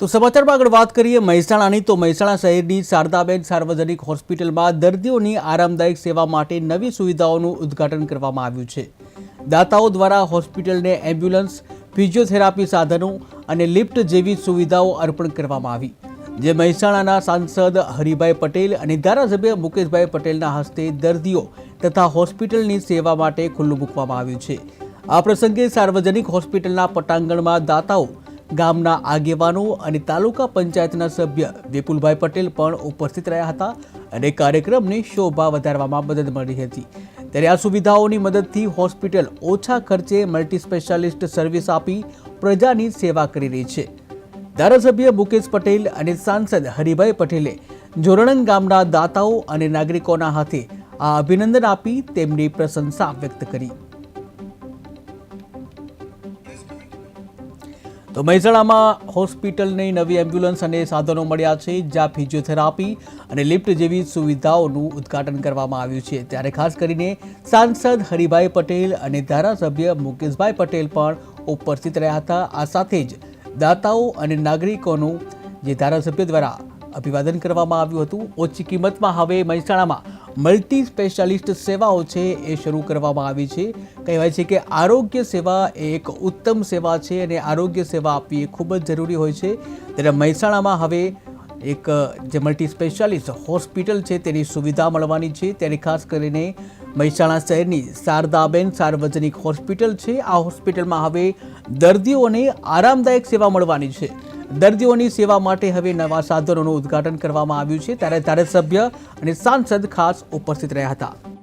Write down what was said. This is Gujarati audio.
તો સમાચારમાં આગળ વાત કરીએ મહેસાણાની. તો મહેસાણા શહેરની શારદાબેન સાર્વજનિક હોસ્પિટલમાં દર્દીઓની આરામદાયક સેવા માટે નવી સુવિધાઓનું ઉદ્ઘાટન કરવામાં આવ્યું છે. દાતાઓ દ્વારા હોસ્પિટલને એમ્બ્યુલન્સ, ફિઝિયોથેરાપી સાધનો અને લિફ્ટ જેવી સુવિધાઓ અર્પણ કરવામાં આવી. જે મહેસાણાના સાંસદ હરિભાઈ પટેલ અને ધારાસભ્ય મુકેશભાઈ પટેલના હસ્તે દર્દીઓ તથા હોસ્પિટલની સેવા માટે ખુલ્લું મૂકવામાં આવ્યું છે. આ પ્રસંગે સાર્વજનિક હોસ્પિટલના પટાંગણમાં દાતાઓ ગામના આગેવાનો અને તાલુકા પંચાયતના સભ્ય વિપુલભાઈ પટેલ પણ ઉપસ્થિત રહ્યા હતા અને કાર્યક્રમની શોભા વધારવામાં મદદ મળી હતી. ત્યારે આ સુવિધાઓની મદદથી હોસ્પિટલ ઓછા ખર્ચે મલ્ટી સ્પેશિયાલિસ્ટ સર્વિસ આપી પ્રજાની સેવા કરી રહી છે. ધારાસભ્ય મુકેશ પટેલ અને સાંસદ હરિભાઈ પટેલે જોરણંગ ગામના દાતાઓ અને નાગરિકોના હાથે આ અભિનંદન આપી તેમની પ્રશંસા વ્યક્ત કરી. તો મહેસાણામાં હોસ્પિટલની નવી એમ્બ્યુલન્સ અને સાધનો મળ્યા છે, જ્યાં ફિઝિયોથેરાપી અને લિફ્ટ જેવી સુવિધાઓનું ઉદ્ઘાટન કરવામાં આવ્યું છે. ત્યારે ખાસ કરીને સાંસદ હરિભાઈ પટેલ અને ધારાસભ્ય મુકેશભાઈ પટેલ પણ ઉપસ્થિત રહ્યા હતા. આ સાથે જ દાતાઓ અને નાગરિકોનું જે ધારાસભ્ય દ્વારા અભિવાદન કરવામાં આવ્યું હતું, ઓછી કિંમતમાં હવે મહેસાણામાં મલ્ટી સ્પેશિયાલિસ્ટ સેવાઓ છે એ શરૂ કરવામાં આવી છે. કહેવાય છે કે આરોગ્ય સેવા એ એક ઉત્તમ સેવા છે અને આરોગ્ય સેવા આપવી એ ખૂબ જ જરૂરી હોય છે. ત્યારે મહેસાણામાં હવે એક, જે મલ્ટી સ્પેશિયાલિસ્ટ હોસ્પિટલ છે તેની સુવિધા મળવાની છે. ત્યારે ખાસ કરીને મહેસાણા શહેરની શારદાબેન સાર્વજનિક હોસ્પિટલ છે. આ હોસ્પિટલમાં હવે દર્દીઓને આરામદાયક સેવા મળવાની છે. દર્દીઓની સેવા માટે હવે નવા સાધનોનું ઉદ્ઘાટન કરવામાં આવ્યું છે. ત્યારે ધારાસભ્ય અને સાંસદ ખાસ ઉપસ્થિત રહ્યા હતા.